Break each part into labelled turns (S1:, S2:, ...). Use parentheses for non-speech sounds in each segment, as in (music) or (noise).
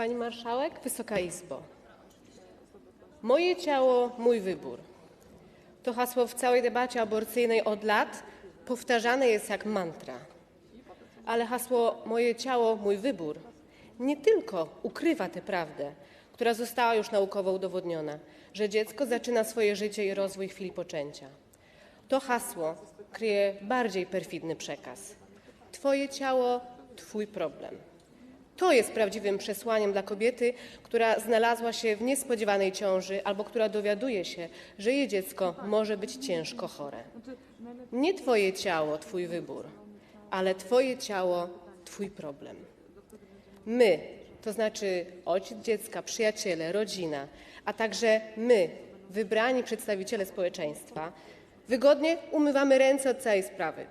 S1: Pani Marszałek, Wysoka Izbo. Moje ciało, mój wybór. To hasło w całej debacie aborcyjnej od lat powtarzane jest jak mantra. Ale hasło moje ciało, mój wybór nie tylko ukrywa tę prawdę, która została już naukowo udowodniona, że dziecko zaczyna swoje życie i rozwój w chwili poczęcia. To hasło kryje bardziej perfidny przekaz. Twoje ciało, twój problem. To jest prawdziwym przesłaniem dla kobiety, która znalazła się w niespodziewanej ciąży albo która dowiaduje się, że jej dziecko może być ciężko chore. Nie Twoje ciało, Twój wybór, ale Twoje ciało, Twój problem. My, to znaczy ojciec dziecka, przyjaciele, rodzina, a także my, wybrani przedstawiciele społeczeństwa, wygodnie umywamy ręce od całej sprawy.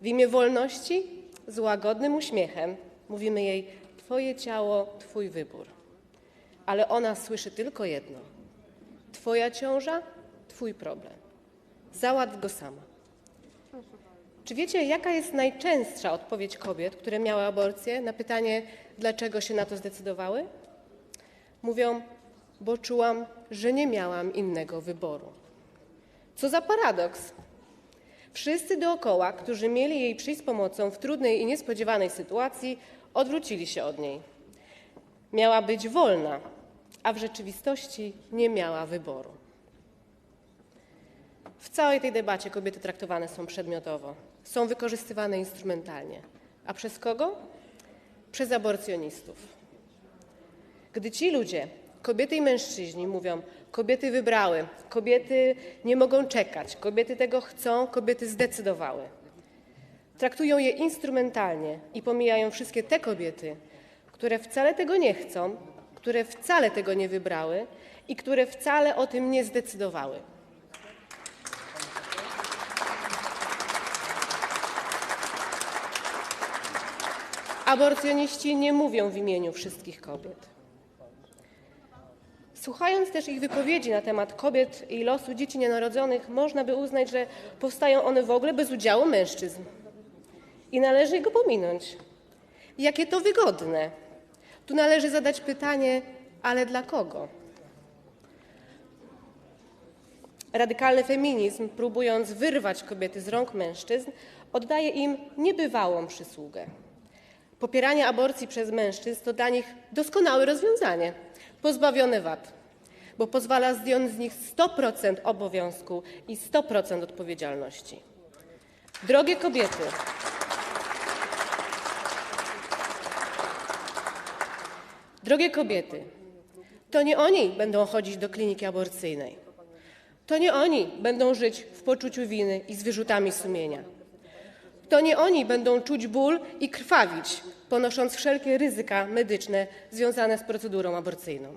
S1: W imię wolności, z łagodnym uśmiechem mówimy jej: Twoje ciało, Twój wybór. Ale ona słyszy tylko jedno: Twoja ciąża, Twój problem. Załatw go sama. Czy wiecie, jaka jest najczęstsza odpowiedź kobiet, które miały aborcję, na pytanie, dlaczego się na to zdecydowały? Mówią, bo czułam, że nie miałam innego wyboru. Co za paradoks! Wszyscy dookoła, którzy mieli jej przyjść z pomocą w trudnej i niespodziewanej sytuacji, odwrócili się od niej. Miała być wolna, a w rzeczywistości nie miała wyboru. W całej tej debacie kobiety traktowane są przedmiotowo, są wykorzystywane instrumentalnie. A przez kogo? Przez aborcjonistów. Gdy ci ludzie, kobiety i mężczyźni, mówią: Kobiety wybrały, kobiety nie mogą czekać, kobiety tego chcą, kobiety zdecydowały. Traktują je instrumentalnie i pomijają wszystkie te kobiety, które wcale tego nie chcą, które wcale tego nie wybrały i które wcale o tym nie zdecydowały. Aborcjoniści nie mówią w imieniu wszystkich kobiet. Słuchając też ich wypowiedzi na temat kobiet i losu dzieci nienarodzonych, można by uznać, że powstają one w ogóle bez udziału mężczyzn. I należy go pominąć. Jakie to wygodne. Tu należy zadać pytanie, ale dla kogo? Radykalny feminizm, próbując wyrwać kobiety z rąk mężczyzn, oddaje im niebywałą przysługę. Popieranie aborcji przez mężczyzn to dla nich doskonałe rozwiązanie, pozbawione wad, bo pozwala zdjąć z nich 100% obowiązku i 100% odpowiedzialności. Drogie kobiety, drogie kobiety, to nie oni będą chodzić do kliniki aborcyjnej. To nie oni będą żyć w poczuciu winy i z wyrzutami sumienia. To nie oni będą czuć ból i krwawić, ponosząc wszelkie ryzyka medyczne związane z procedurą aborcyjną.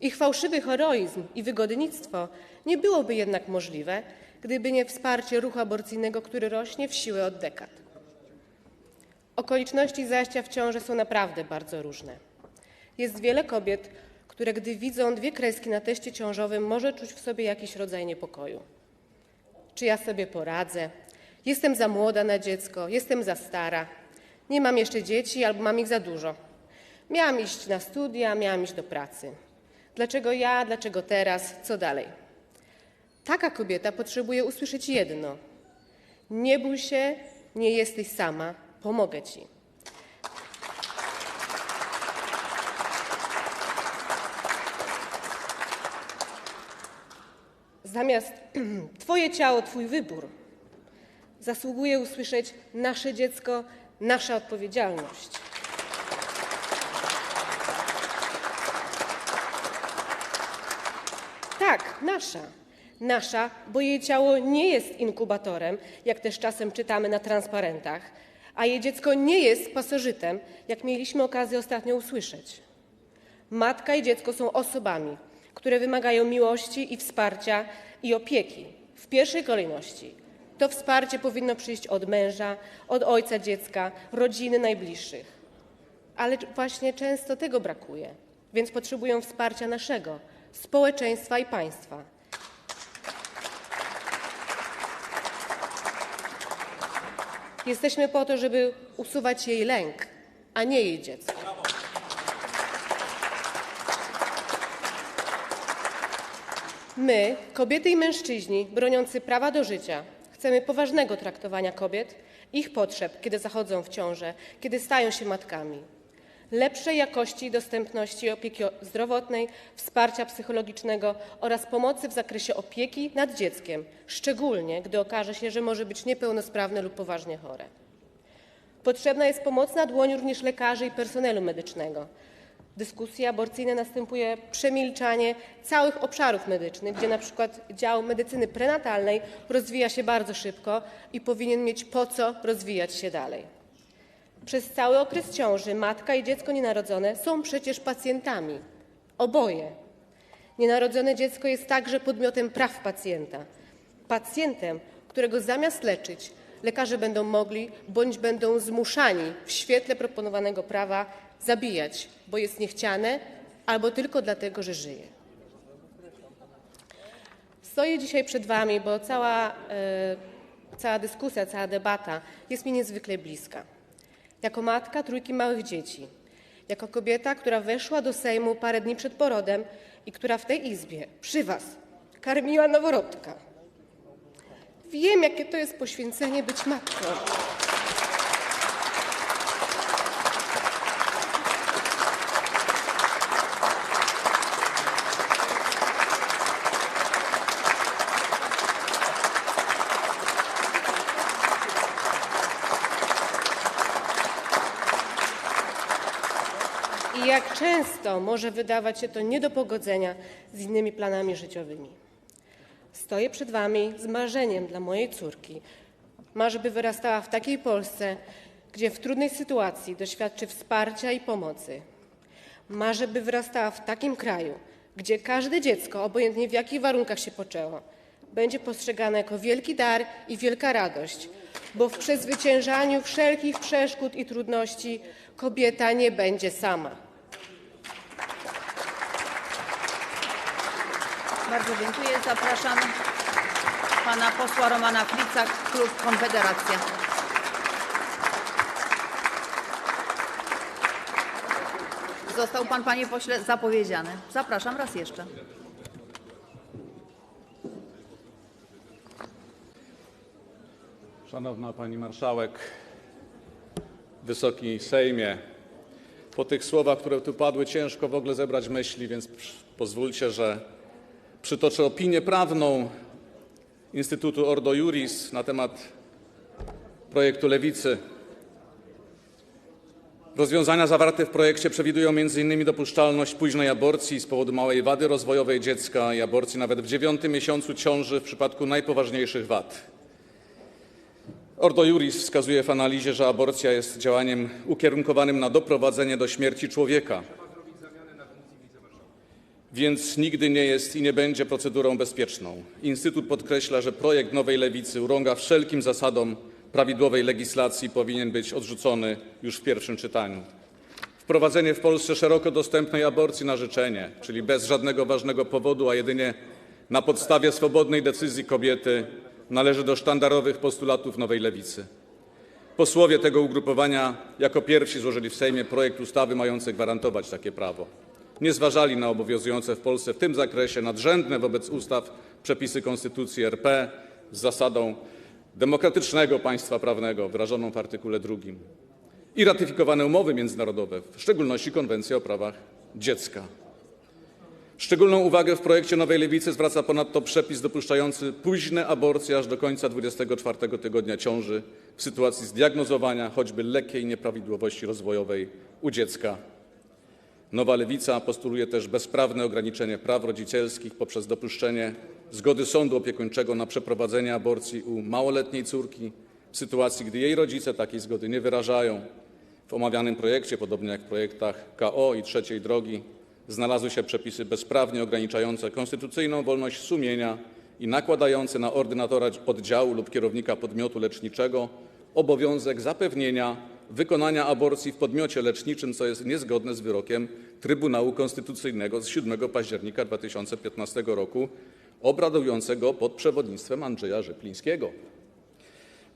S1: Ich fałszywy heroizm i wygodnictwo nie byłoby jednak możliwe, gdyby nie wsparcie ruchu aborcyjnego, który rośnie w siłę od dekad. Okoliczności zajścia w ciążę są naprawdę bardzo różne. Jest wiele kobiet, które gdy widzą dwie kreski na teście ciążowym, może czuć w sobie jakiś rodzaj niepokoju. Czy ja sobie poradzę? Jestem za młoda na dziecko, jestem za stara, nie mam jeszcze dzieci albo mam ich za dużo. Miałam iść na studia, miałam iść do pracy. Dlaczego ja, dlaczego teraz, co dalej? Taka kobieta potrzebuje usłyszeć jedno: Nie bój się, nie jesteś sama, pomogę ci. Zamiast (clears throat) Twoje ciało, Twój wybór, zasługuje usłyszeć nasze dziecko, nasza odpowiedzialność. Tak, nasza. Nasza, bo jej ciało nie jest inkubatorem, jak też czasem czytamy na transparentach, a jej dziecko nie jest pasożytem, jak mieliśmy okazję ostatnio usłyszeć. Matka i dziecko są osobami, które wymagają miłości i wsparcia i opieki w pierwszej kolejności. To wsparcie powinno przyjść od męża, od ojca dziecka, rodziny najbliższych. Ale właśnie często tego brakuje, więc potrzebują wsparcia naszego, społeczeństwa i państwa. Jesteśmy po to, żeby usuwać jej lęk, a nie jej dziecko. My, kobiety i mężczyźni broniący prawa do życia, chcemy poważnego traktowania kobiet, ich potrzeb, kiedy zachodzą w ciążę, kiedy stają się matkami, lepszej jakości i dostępności opieki zdrowotnej, wsparcia psychologicznego oraz pomocy w zakresie opieki nad dzieckiem, szczególnie gdy okaże się, że może być niepełnosprawne lub poważnie chore. Potrzebna jest pomocna dłoń również lekarzy i personelu medycznego. W dyskusji aborcyjnej następuje przemilczanie całych obszarów medycznych, gdzie przykład dział medycyny prenatalnej rozwija się bardzo szybko i powinien mieć po co rozwijać się dalej. Przez cały okres ciąży matka i dziecko nienarodzone są przecież pacjentami. Oboje. Nienarodzone dziecko jest także podmiotem praw pacjenta. Pacjentem, którego zamiast leczyć, lekarze będą mogli bądź będą zmuszani w świetle proponowanego prawa zabijać, bo jest niechciane albo tylko dlatego, że żyje. Stoję dzisiaj przed Wami, bo cała, e, cała dyskusja, cała debata jest mi niezwykle bliska. Jako matka trójki małych dzieci, jako kobieta, która weszła do Sejmu parę dni przed porodem i która w tej izbie, przy Was, karmiła noworodka. Wiem, jakie to jest poświęcenie być matką. I jak często może wydawać się to nie do pogodzenia z innymi planami życiowymi. Stoję przed Wami z marzeniem dla mojej córki. Marzę, by wyrastała w takiej Polsce, gdzie w trudnej sytuacji doświadczy wsparcia i pomocy. Marzę, by wyrastała w takim kraju, gdzie każde dziecko, obojętnie w jakich warunkach się poczęło, będzie postrzegane jako wielki dar i wielka radość, bo w przezwyciężaniu wszelkich przeszkód i trudności kobieta nie będzie sama.
S2: Bardzo dziękuję. Zapraszam pana posła Romana Klica, klub Konfederacja. Został pan, panie pośle, zapowiedziany. Zapraszam raz jeszcze.
S3: Szanowna Pani Marszałek, Wysoki Sejmie, po tych słowach, które tu padły, ciężko w ogóle zebrać myśli, więc pozwólcie, że przytoczę opinię prawną Instytutu Ordo Juris na temat projektu Lewicy. Rozwiązania zawarte w projekcie przewidują m.in. dopuszczalność późnej aborcji z powodu małej wady rozwojowej dziecka i aborcji nawet w dziewiątym miesiącu ciąży w przypadku najpoważniejszych wad. Ordo Juris wskazuje w analizie, że aborcja jest działaniem ukierunkowanym na doprowadzenie do śmierci człowieka, więc nigdy nie jest i nie będzie procedurą bezpieczną. Instytut podkreśla, że projekt nowej lewicy urąga wszelkim zasadom prawidłowej legislacji i powinien być odrzucony już w pierwszym czytaniu. Wprowadzenie w Polsce szeroko dostępnej aborcji na życzenie, czyli bez żadnego ważnego powodu, a jedynie na podstawie swobodnej decyzji kobiety, należy do sztandarowych postulatów nowej lewicy. Posłowie tego ugrupowania jako pierwsi złożyli w Sejmie projekt ustawy mający gwarantować takie prawo. Nie zważali na obowiązujące w Polsce w tym zakresie nadrzędne wobec ustaw przepisy Konstytucji RP z zasadą demokratycznego państwa prawnego wyrażoną w artykule 2 i ratyfikowane umowy międzynarodowe, w szczególności Konwencja o prawach dziecka. Szczególną uwagę w projekcie Nowej Lewicy zwraca ponadto przepis dopuszczający późne aborcje aż do końca 24 tygodnia ciąży w sytuacji zdiagnozowania choćby lekkiej nieprawidłowości rozwojowej u dziecka. Nowa Lewica postuluje też bezprawne ograniczenie praw rodzicielskich poprzez dopuszczenie zgody sądu opiekuńczego na przeprowadzenie aborcji u małoletniej córki w sytuacji, gdy jej rodzice takiej zgody nie wyrażają. W omawianym projekcie, podobnie jak w projektach KO i trzeciej drogi, znalazły się przepisy bezprawnie ograniczające konstytucyjną wolność sumienia i nakładające na ordynatora oddziału lub kierownika podmiotu leczniczego obowiązek zapewnienia wykonania aborcji w podmiocie leczniczym, co jest niezgodne z wyrokiem Trybunału Konstytucyjnego z 7 października 2015 roku, obradującego pod przewodnictwem Andrzeja Rzeplińskiego.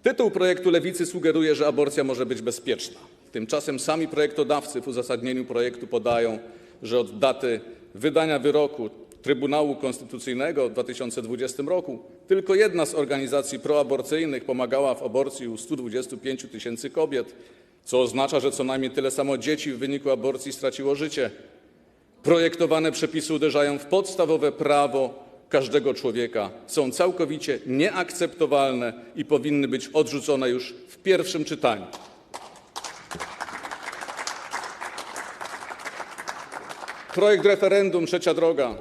S3: Tytuł projektu Lewicy sugeruje, że aborcja może być bezpieczna. Tymczasem sami projektodawcy w uzasadnieniu projektu podają, że od daty wydania wyroku Trybunału Konstytucyjnego w 2020 roku tylko jedna z organizacji proaborcyjnych pomagała w aborcji u 125 tysięcy kobiet, co oznacza, że co najmniej tyle samo dzieci w wyniku aborcji straciło życie. Projektowane przepisy uderzają w podstawowe prawo każdego człowieka, są całkowicie nieakceptowalne i powinny być odrzucone już w pierwszym czytaniu. Projekt referendum Trzecia Droga.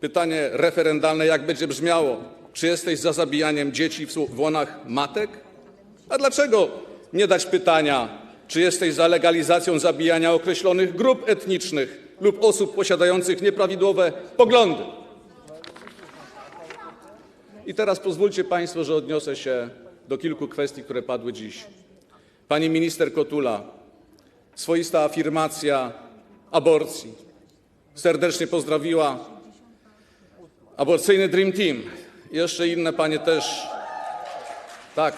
S3: Pytanie referendalne jak będzie brzmiało? Czy jesteś za zabijaniem dzieci w łonach matek? A dlaczego nie dać pytania, czy jesteś za legalizacją zabijania określonych grup etnicznych lub osób posiadających nieprawidłowe poglądy? I teraz pozwólcie Państwo, że odniosę się do kilku kwestii, które padły dziś. Pani minister Kotula, swoista afirmacja aborcji. Serdecznie pozdrowiła aborcyjny Dream Team. Jeszcze inne panie też. Tak,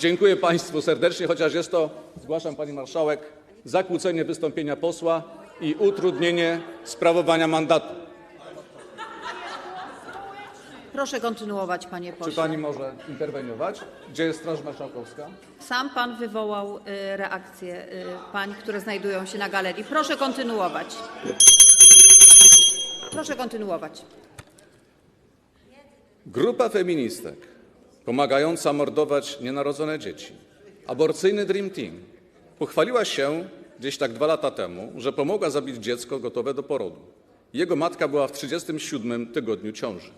S3: dziękuję Państwu serdecznie, chociaż jest to, zgłaszam Pani Marszałek, zakłócenie wystąpienia posła i utrudnienie sprawowania mandatu.
S2: Proszę kontynuować, panie
S3: Czy
S2: pośle.
S3: Pani może interweniować? Gdzie jest Straż Marszałkowska?
S2: Sam pan wywołał y, reakcję y, pań, które znajdują się na galerii. Proszę kontynuować. Proszę kontynuować.
S3: Grupa feministek pomagająca mordować nienarodzone dzieci, aborcyjny Dream Team, pochwaliła się gdzieś tak dwa lata temu, że pomogła zabić dziecko gotowe do porodu. Jego matka była w 37 tygodniu ciąży.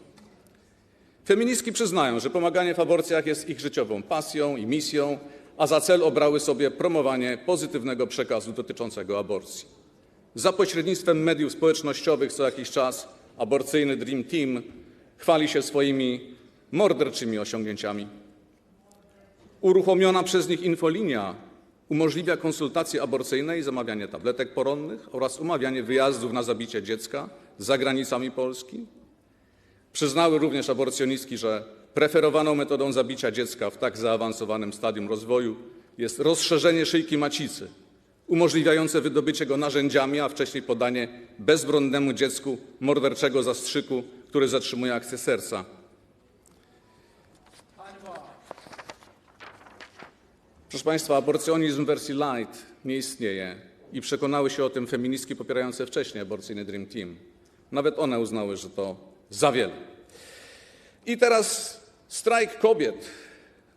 S3: Feministki przyznają, że pomaganie w aborcjach jest ich życiową pasją i misją, a za cel obrały sobie promowanie pozytywnego przekazu dotyczącego aborcji. Za pośrednictwem mediów społecznościowych co jakiś czas aborcyjny Dream Team chwali się swoimi morderczymi osiągnięciami. Uruchomiona przez nich infolinia umożliwia konsultacje aborcyjne i zamawianie tabletek poronnych oraz umawianie wyjazdów na zabicie dziecka za granicami Polski. Przyznały również aborcjonistki, że preferowaną metodą zabicia dziecka w tak zaawansowanym stadium rozwoju jest rozszerzenie szyjki macicy, umożliwiające wydobycie go narzędziami, a wcześniej podanie bezbronnemu dziecku morderczego zastrzyku, który zatrzymuje akcję serca. Proszę Państwa, aborcjonizm w wersji light nie istnieje i przekonały się o tym feministki popierające wcześniej aborcyjny Dream Team. Nawet one uznały, że to za wiele. I teraz strajk kobiet.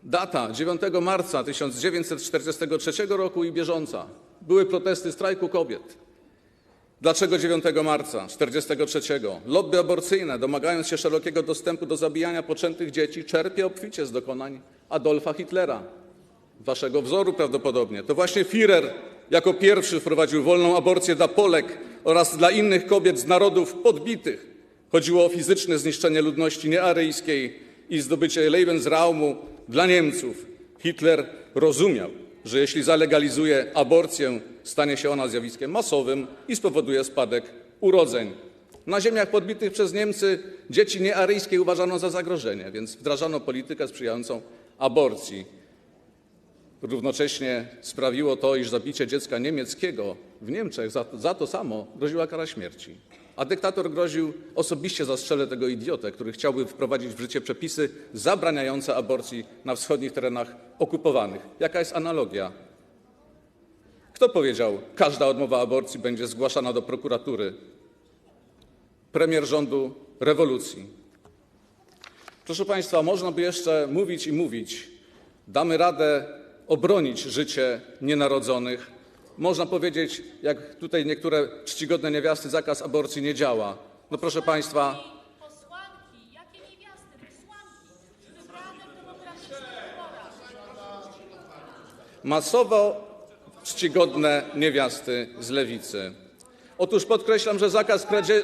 S3: Data 9 marca 1943 roku i bieżąca. Były protesty strajku kobiet. Dlaczego 9 marca 1943? Lobby aborcyjne, domagając się szerokiego dostępu do zabijania poczętych dzieci, czerpie obficie z dokonań Adolfa Hitlera, waszego wzoru prawdopodobnie. To właśnie Führer jako pierwszy wprowadził wolną aborcję dla Polek oraz dla innych kobiet z narodów podbitych. Chodziło o fizyczne zniszczenie ludności niearyjskiej i zdobycie Lebensraumu dla Niemców. Hitler rozumiał, że jeśli zalegalizuje aborcję, stanie się ona zjawiskiem masowym i spowoduje spadek urodzeń. Na ziemiach podbitych przez Niemcy dzieci niearyjskie uważano za zagrożenie, więc wdrażano politykę sprzyjającą aborcji. Równocześnie sprawiło to, iż zabicie dziecka niemieckiego w Niemczech za, to samo groziła kara śmierci. A dyktator groził osobiście zastrzelę tego idiotę, który chciałby wprowadzić w życie przepisy zabraniające aborcji na wschodnich terenach okupowanych. Jaka jest analogia? Kto powiedział, każda odmowa aborcji będzie zgłaszana do prokuratury? Premier rządu rewolucji. Proszę Państwa, można by jeszcze mówić i mówić. Damy radę obronić życie nienarodzonych. Można powiedzieć, jak tutaj niektóre czcigodne niewiasty, zakaz aborcji nie działa. No proszę Państwa,
S4: Posłanki, jakie niewiasty, posłanki, wybrane w demokratycznych wyborach.
S3: masowo czcigodne niewiasty z lewicy. Otóż podkreślam, że zakaz, kradzie,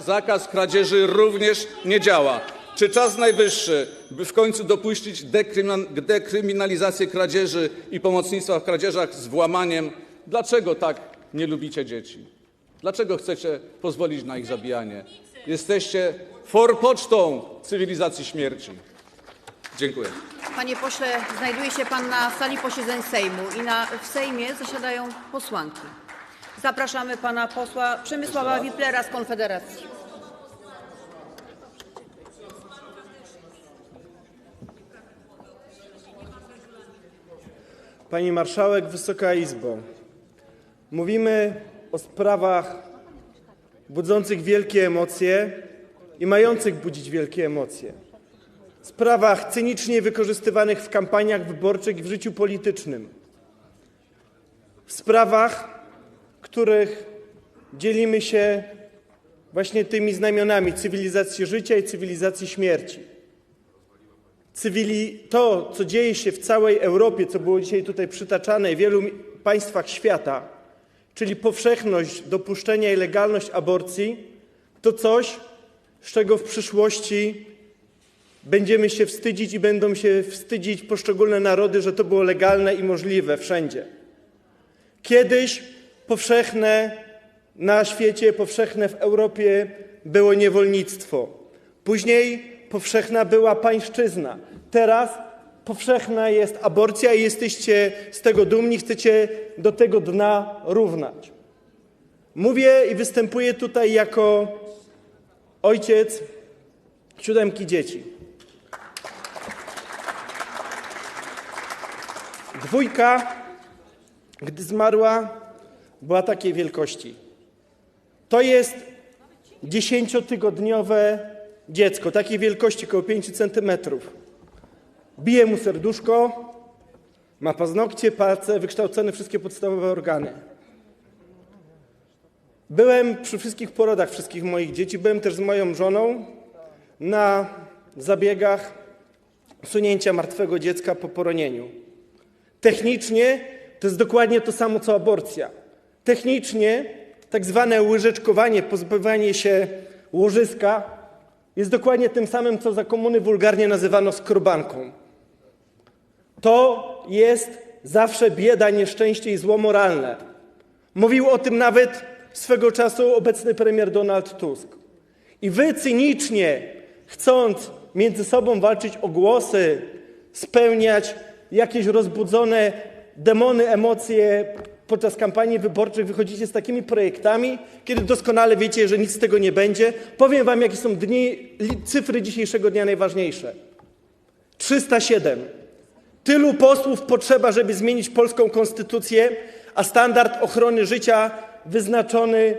S3: zakaz kradzieży również nie działa. Czy czas najwyższy, by w końcu dopuścić dekrymin- dekryminalizację kradzieży i pomocnictwa w kradzieżach z włamaniem? Dlaczego tak nie lubicie dzieci? Dlaczego chcecie pozwolić na ich zabijanie? Jesteście forpocztą cywilizacji śmierci. Dziękuję.
S2: Panie pośle, znajduje się pan na sali posiedzeń Sejmu i na, w Sejmie zasiadają posłanki. Zapraszamy pana posła Przemysława Wiplera z Konfederacji.
S5: Pani Marszałek, Wysoka Izbo, mówimy o sprawach budzących wielkie emocje i mających budzić wielkie emocje. Sprawach cynicznie wykorzystywanych w kampaniach wyborczych i w życiu politycznym. Sprawach, których dzielimy się właśnie tymi znamionami cywilizacji życia i cywilizacji śmierci. Cywili... To, co dzieje się w całej Europie, co było dzisiaj tutaj przytaczane, i w wielu państwach świata, czyli powszechność dopuszczenia i legalność aborcji, to coś, z czego w przyszłości będziemy się wstydzić i będą się wstydzić poszczególne narody, że to było legalne i możliwe wszędzie. Kiedyś powszechne na świecie, powszechne w Europie było niewolnictwo. Później powszechna była pańszczyzna. Teraz powszechna jest aborcja i jesteście z tego dumni, chcecie do tego dna równać. Mówię i występuję tutaj jako ojciec siódemki dzieci. Dwójka, gdy zmarła, była takiej wielkości. To jest dziesięciotygodniowe dziecko, takiej wielkości, około 5 centymetrów. Bije mu serduszko, ma paznokcie, palce, wykształcone wszystkie podstawowe organy. Byłem przy wszystkich porodach wszystkich moich dzieci, byłem też z moją żoną na zabiegach usunięcia martwego dziecka po poronieniu. Technicznie to jest dokładnie to samo co aborcja. Technicznie tak zwane łyżeczkowanie, pozbywanie się łożyska jest dokładnie tym samym, co za komuny wulgarnie nazywano skrobanką. To jest zawsze bieda, nieszczęście i zło moralne. Mówił o tym nawet swego czasu obecny premier Donald Tusk. I wy cynicznie, chcąc między sobą walczyć o głosy, spełniać jakieś rozbudzone demony, emocje podczas kampanii wyborczych, wychodzicie z takimi projektami, kiedy doskonale wiecie, że nic z tego nie będzie. Powiem wam, jakie są dni, cyfry dzisiejszego dnia najważniejsze. 307. Tylu posłów potrzeba, żeby zmienić polską konstytucję, a standard ochrony życia wyznaczony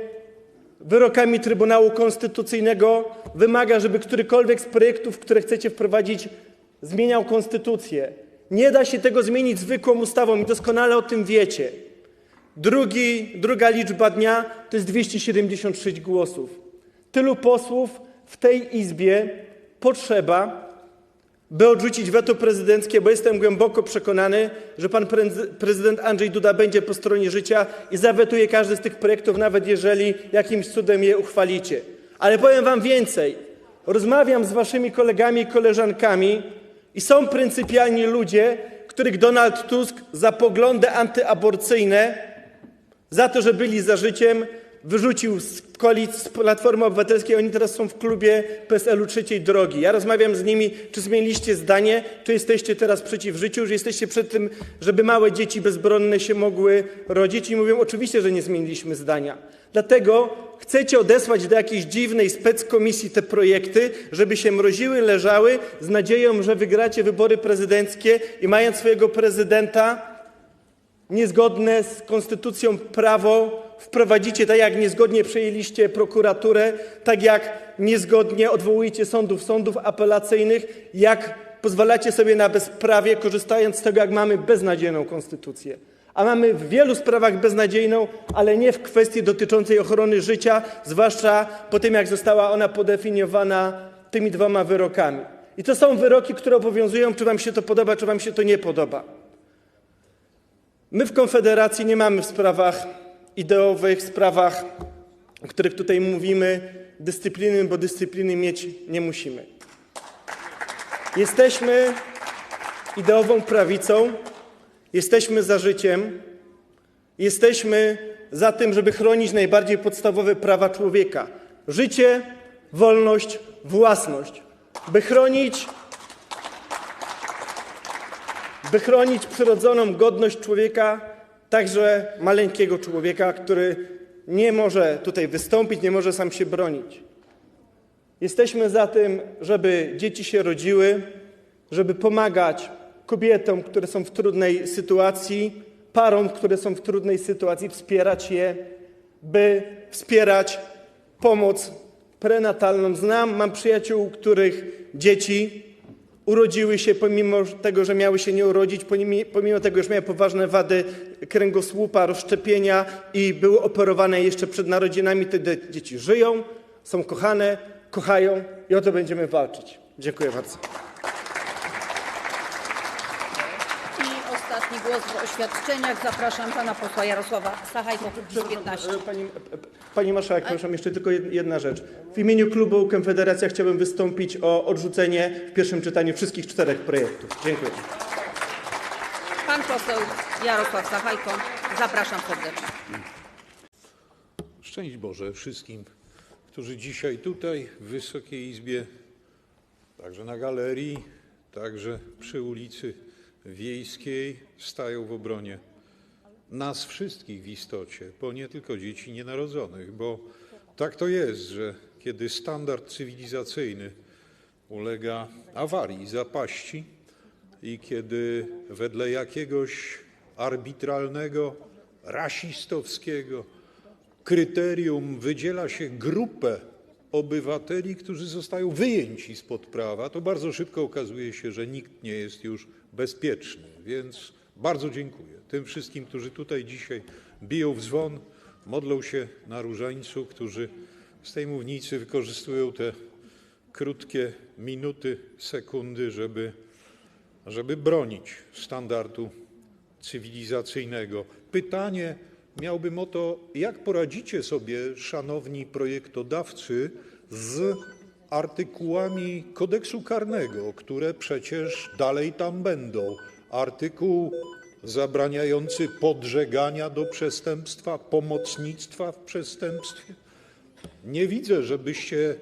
S5: wyrokami Trybunału Konstytucyjnego wymaga, żeby którykolwiek z projektów, które chcecie wprowadzić, zmieniał konstytucję. Nie da się tego zmienić zwykłą ustawą i doskonale o tym wiecie. Drugi, druga liczba dnia to jest 276 głosów. Tylu posłów w tej Izbie potrzeba, by odrzucić weto prezydenckie, bo jestem głęboko przekonany, że pan prezy- prezydent Andrzej Duda będzie po stronie życia i zawetuje każdy z tych projektów, nawet jeżeli jakimś cudem je uchwalicie. Ale powiem wam więcej. Rozmawiam z waszymi kolegami i koleżankami i są pryncypialni ludzie, których Donald Tusk za poglądy antyaborcyjne za to, że byli za życiem, wyrzucił z Platformy Obywatelskiej. Oni teraz są w klubie PSL-u trzeciej drogi. Ja rozmawiam z nimi, czy zmieniliście zdanie, czy jesteście teraz przeciw życiu, że jesteście przed tym, żeby małe dzieci bezbronne się mogły rodzić. I mówią, oczywiście, że nie zmieniliśmy zdania. Dlatego chcecie odesłać do jakiejś dziwnej speckomisji te projekty, żeby się mroziły, leżały z nadzieją, że wygracie wybory prezydenckie i mając swojego prezydenta, niezgodne z konstytucją prawo wprowadzicie, tak jak niezgodnie przejęliście prokuraturę, tak jak niezgodnie odwołujecie sądów, sądów apelacyjnych, jak pozwalacie sobie na bezprawie, korzystając z tego, jak mamy beznadziejną konstytucję. A mamy w wielu sprawach beznadziejną, ale nie w kwestii dotyczącej ochrony życia, zwłaszcza po tym, jak została ona podefiniowana tymi dwoma wyrokami. I to są wyroki, które obowiązują, czy wam się to podoba, czy wam się to nie podoba. My w Konfederacji nie mamy w sprawach ideowych, sprawach, o których tutaj mówimy, dyscypliny, bo dyscypliny mieć nie musimy. Jesteśmy ideową prawicą, jesteśmy za życiem, jesteśmy za tym, żeby chronić najbardziej podstawowe prawa człowieka: życie, wolność, własność. By chronić by chronić przyrodzoną godność człowieka, także maleńkiego człowieka, który nie może tutaj wystąpić, nie może sam się bronić. Jesteśmy za tym, żeby dzieci się rodziły, żeby pomagać kobietom, które są w trudnej sytuacji, parom, które są w trudnej sytuacji, wspierać je, by wspierać pomoc prenatalną. Znam, mam przyjaciół, których dzieci urodziły się pomimo tego, że miały się nie urodzić, pomimo- tego, że miały poważne wady kręgosłupa, rozszczepienia i były operowane jeszcze przed narodzinami. Te dzieci żyją, są kochane, kochają i o to będziemy walczyć. Dziękuję bardzo.
S2: Głos w oświadczeniach. Zapraszam pana posła Jarosława Sachajko, Kukiz 15.
S5: E, Pani, e, pani Marszałek, proszę, jeszcze tylko jed- jedna rzecz. W imieniu klubu Konfederacja chciałbym wystąpić o odrzucenie w pierwszym czytaniu wszystkich czterech projektów. Dziękuję.
S2: Pan poseł Jarosław Sachajko. Zapraszam serdecznie.
S6: Szczęść Boże wszystkim, którzy dzisiaj tutaj w Wysokiej Izbie, także na galerii, także przy ulicy Wiejskiej stają w obronie nas wszystkich w istocie, bo nie tylko dzieci nienarodzonych, bo tak to jest, że kiedy standard cywilizacyjny ulega awarii, zapaści i kiedy wedle jakiegoś arbitralnego, rasistowskiego, kryterium wydziela się grupę obywateli, którzy zostają wyjęci spod prawa, to bardzo szybko okazuje się, że nikt nie jest już bezpieczny. Więc bardzo dziękuję tym wszystkim, którzy tutaj dzisiaj biją w dzwon, modlą się na różańcu, którzy z tej mównicy wykorzystują te krótkie minuty, sekundy, żeby, żeby bronić standardu cywilizacyjnego. Pytanie miałbym o to, jak poradzicie sobie, szanowni projektodawcy, z artykułami kodeksu karnego, które przecież dalej tam będą. Artykuł zabraniający podżegania do przestępstwa, pomocnictwa w przestępstwie. Nie widzę, żebyście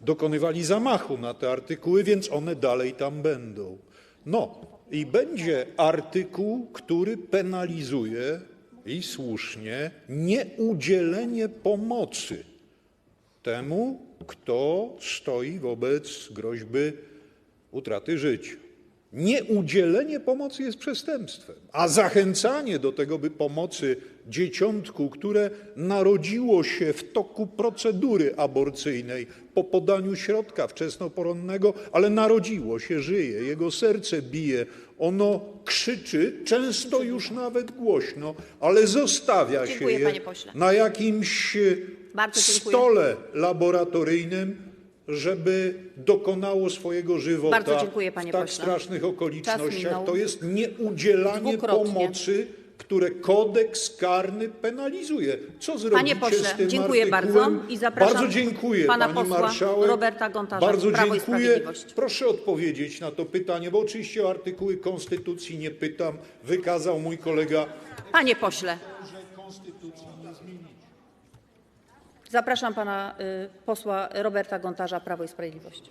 S6: dokonywali zamachu na te artykuły, więc one dalej tam będą. No i będzie artykuł, który penalizuje i słusznie nieudzielenie pomocy temu, kto stoi wobec groźby utraty życia. Nieudzielenie pomocy jest przestępstwem, a zachęcanie do tego, by pomocy dzieciątku, które narodziło się w toku procedury aborcyjnej po podaniu środka wczesnoporonnego, ale narodziło się, żyje, jego serce bije, ono krzyczy, często już nawet głośno, ale zostawia
S2: Dziękuję,
S6: się je
S2: panie pośle.
S6: na jakimś
S2: Bardzo dziękuję.
S6: stole laboratoryjnym, żeby dokonało swojego żywota
S2: Bardzo dziękuję, panie
S6: w tak
S2: pośle.
S6: strasznych okolicznościach.
S2: minął.
S6: To jest nieudzielanie
S2: Dwukrotnie.
S6: pomocy, które kodeks karny penalizuje. Co zrobicie
S2: Panie pośle,
S6: z tym
S2: dziękuję
S6: artykułem?
S2: bardzo i zapraszam
S6: Bardzo dziękuję,
S2: pana
S6: pani
S2: posła
S6: marszałek.
S2: Roberta Gontarza,
S6: Bardzo
S2: Prawo i
S6: dziękuję. Proszę odpowiedzieć na to pytanie, bo oczywiście o artykuły konstytucji nie pytam. Wykazał mój kolega
S2: Panie pośle. Zapraszam pana y, posła Roberta Gontarza, Prawo i Sprawiedliwość.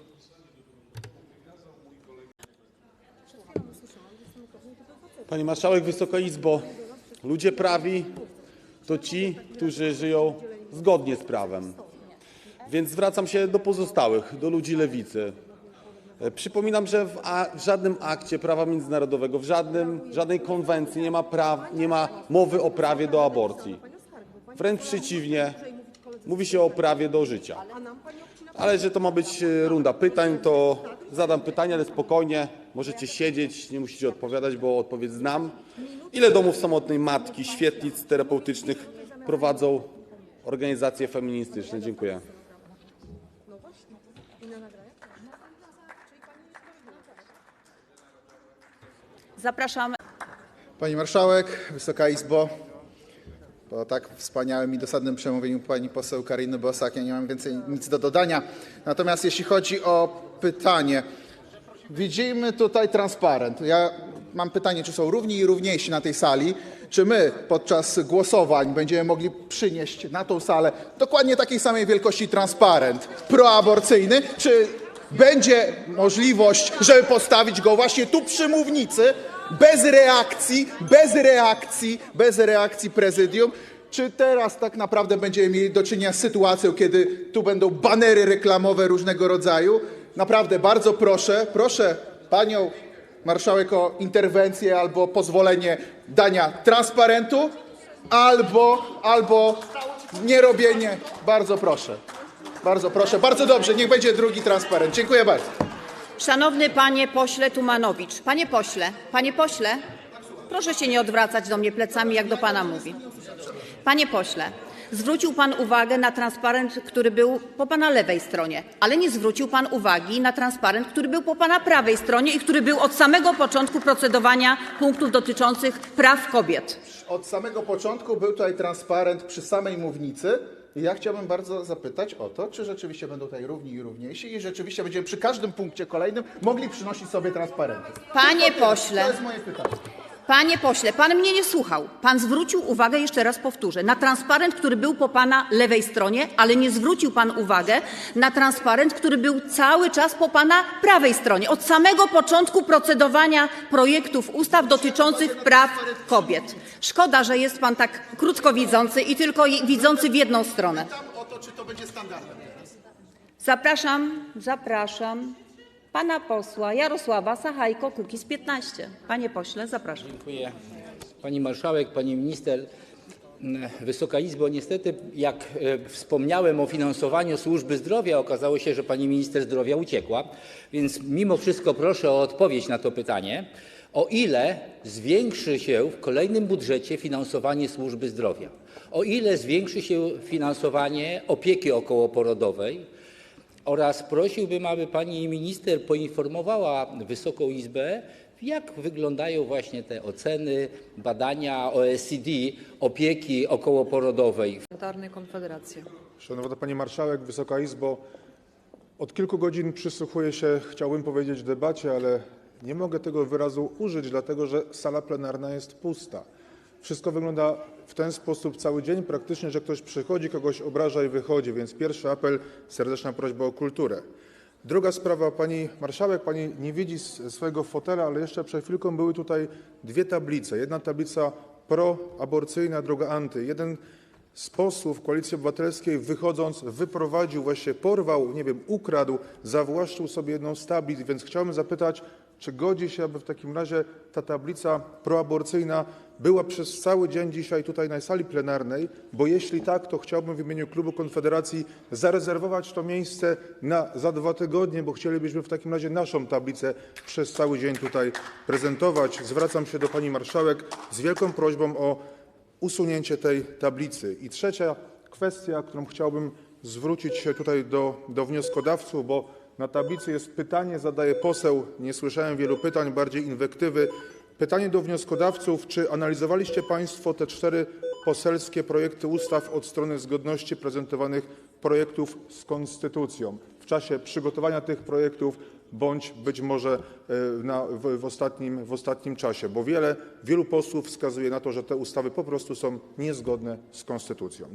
S7: Pani Marszałek, Wysoka Izbo, ludzie prawi to ci, którzy żyją zgodnie z prawem. Więc zwracam się do pozostałych, do ludzi lewicy. E, Przypominam, że w, w żadnym akcie prawa międzynarodowego, w żadnym, żadnej konwencji nie ma, nie ma mowy o prawie do aborcji. Wręcz przeciwnie, mówi się o prawie do życia. Ale że to ma być e, runda pytań, to zadam pytanie, ale spokojnie, możecie siedzieć, nie musicie odpowiadać, bo odpowiedź znam. Ile domów samotnej matki, świetlic terapeutycznych prowadzą organizacje feministyczne? Dziękuję.
S2: Zapraszam
S8: Pani Marszałek, Wysoka Izbo, po tak wspaniałym i dosadnym przemówieniu pani poseł Kariny Bosak ja nie mam więcej nic do dodania. Natomiast jeśli chodzi o pytanie, widzimy tutaj transparent. Ja mam pytanie, czy są równi i równiejsi na tej sali? Czy my podczas głosowań będziemy mogli przynieść na tą salę dokładnie takiej samej wielkości transparent proaborcyjny? Czy będzie możliwość, żeby postawić go właśnie tu przy mównicy, bez reakcji, bez reakcji, bez reakcji prezydium? Czy teraz tak naprawdę będziemy mieli do czynienia z sytuacją, kiedy tu będą banery reklamowe różnego rodzaju? Naprawdę bardzo proszę, proszę panią marszałek o interwencję albo pozwolenie dania transparentu, albo, nierobienie. Bardzo proszę. Bardzo proszę. Bardzo dobrze. Niech będzie drugi transparent. Dziękuję bardzo.
S2: Szanowny panie pośle Tumanowicz, panie pośle, panie pośle, proszę się nie odwracać do mnie plecami, jak do pana mówi. Panie pośle, zwrócił pan uwagę na transparent, który był po pana lewej stronie, ale nie zwrócił pan uwagi na transparent, który był po pana prawej stronie i który był od samego początku procedowania punktów dotyczących praw kobiet.
S8: Od samego początku był tutaj transparent przy samej mównicy. I ja chciałbym bardzo zapytać o to, czy rzeczywiście będą tutaj równi i równiejsi i rzeczywiście będziemy przy każdym punkcie kolejnym mogli przynosić sobie transparenty.
S2: Panie pośle.
S8: To jest moje pytanie.
S2: Panie pośle, pan mnie nie słuchał. Pan zwrócił uwagę, jeszcze raz powtórzę, na transparent, który był po pana lewej stronie, ale nie zwrócił pan uwagę na transparent, który był cały czas po pana prawej stronie. Od samego początku procedowania projektów ustaw dotyczących praw kobiet. Szkoda, że jest pan tak krótkowidzący i tylko widzący w jedną stronę. Zapraszam, zapraszam pana posła Jarosława Sachajko, Kukiz 15. Panie pośle, zapraszam.
S9: Dziękuję. Pani marszałek, pani minister, m, Wysoka Izbo, niestety jak e, wspomniałem o finansowaniu służby zdrowia, okazało się, że pani minister zdrowia uciekła, więc mimo wszystko proszę o odpowiedź na to pytanie. O ile zwiększy się w kolejnym budżecie finansowanie służby zdrowia? O ile zwiększy się finansowanie opieki okołoporodowej? Oraz prosiłbym, aby pani minister poinformowała Wysoką Izbę, jak wyglądają właśnie te oceny, badania OECD opieki okołoporodowej
S10: Parlamentarnej Konfederacja.
S11: Szanowna Pani Marszałek, Wysoka Izbo, od kilku godzin przysłuchuję się, chciałbym powiedzieć, debacie, ale nie mogę tego wyrazu użyć, dlatego że sala plenarna jest pusta. Wszystko wygląda w ten sposób cały dzień, praktycznie, że ktoś przychodzi, kogoś obraża i wychodzi, więc pierwszy apel, serdeczna prośba o kulturę. Druga sprawa, pani marszałek, pani nie widzi swojego fotela, ale jeszcze przed chwilką były tutaj dwie tablice. Jedna tablica proaborcyjna, druga anty. Jeden z posłów Koalicji Obywatelskiej wychodząc wyprowadził, właśnie porwał, nie wiem, ukradł, zawłaszczył sobie jedną z tablic, więc chciałbym zapytać, czy godzi się, aby w takim razie ta tablica proaborcyjna była przez cały dzień dzisiaj tutaj na sali plenarnej, bo jeśli tak, to chciałbym w imieniu klubu Konfederacji zarezerwować to miejsce na za dwa tygodnie, bo chcielibyśmy w takim razie naszą tablicę przez cały dzień tutaj prezentować. Zwracam się do pani marszałek z wielką prośbą o usunięcie tej tablicy. I trzecia kwestia, którą chciałbym zwrócić się tutaj do, do wnioskodawców, bo na tablicy jest pytanie, zadaje poseł, nie słyszałem wielu pytań, bardziej inwektywy. Pytanie do wnioskodawców, czy analizowaliście Państwo te cztery poselskie projekty ustaw od strony zgodności prezentowanych projektów z konstytucją? W czasie przygotowania tych projektów bądź być może e, w ostatnim czasie, bo wiele, wielu posłów wskazuje na to, że te ustawy po prostu są niezgodne z konstytucją.